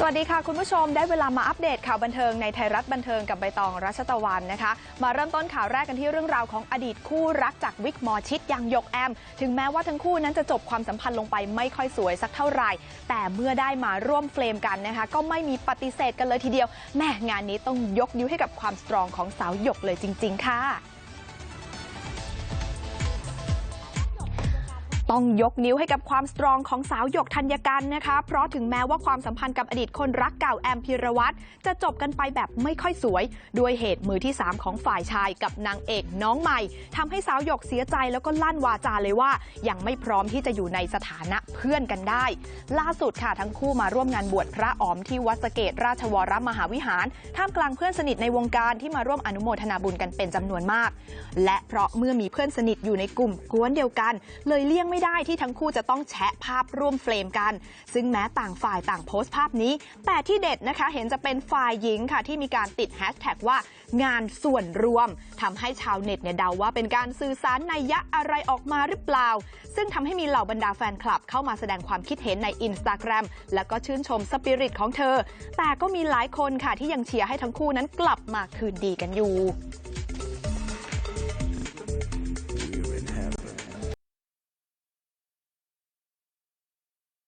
สวัสดีค่ะ คุณผู้ชมได้เวลามาอัปเดตข่าวบันเทิงในไทยรัฐบันเทิงกับใบตองรัชตะวันนะคะ มาเริ่มต้นข่าวแรกกันที่เรื่องราวของอดีตคู่รักจากวิกหมอชิดย่างหยกแอม ถึงแม้ว่าทั้งคู่นั้นจะจบความสัมพันธ์ลงไปไม่ค่อยสวยสักเท่าไหร่ แต่เมื่อได้มาร่วมเฟรมกันนะคะ ก็ไม่มีปฏิเสธกันเลยทีเดียวแม่งานนี้ต้องยกนิ้วให้กับความสตรองของสาวหยกเลยจริง ๆ ค่ะ ต้องยกนิ้วให้กับความสตรองของสาวหยกธัญกันนะคะ เพราะถึงแม้ว่าความสัมพันธ์กับอดีตคนรักเก่าแอมพิรวัตรจะจบกันไปแบบไม่ค่อยสวย ด้วยเหตุมือที่ 3 ของฝ่ายชายกับนางเอกน้องใหม่ทำให้สาวหยกเสียใจแล้วก็ลั่นวาจาเลยว่า ยังไม่พร้อมที่จะอยู่ในสถานะเพื่อนกันได้ ล่าสุดค่ะทั้งคู่มาร่วมงานบวชพระอ๋อมที่วัดสเกตราชวรมหาวิหาร ท่ามกลางเพื่อนสนิทในวงการที่มาร่วมอนุโมทนาบุญกันเป็นจำนวนมาก และเพราะเมื่อมีเพื่อนสนิทอยู่ในกลุ่มกวนเดียวกัน เลยเลี่ยงไม่ได้ที่ทั้งคู่จะต้องแชะภาพร่วมเฟรมกัน ซึ่งแม้ต่างฝ่ายต่างโพสต์ภาพนี้ แต่ที่เด็ดนะคะเห็นจะเป็นฝ่ายหญิงค่ะที่มีการติดแฮชแท็กว่างานส่วนรวมทำให้ชาวเน็ตเนี่ยเดาว่าเป็นการสื่อสารในยะอะไรออกมาหรือเปล่า ซึ่งทำให้มีเหล่าบรรดาแฟนคลับเข้ามาแสดงความคิดเห็นในอินสตาแกรมแล้วก็ชื่นชมสปิริตของเธอ แต่ก็มีหลายคนค่ะที่ยังเชียร์ให้ทั้งคู่นั้นกลับมาคืนดีกันอยู่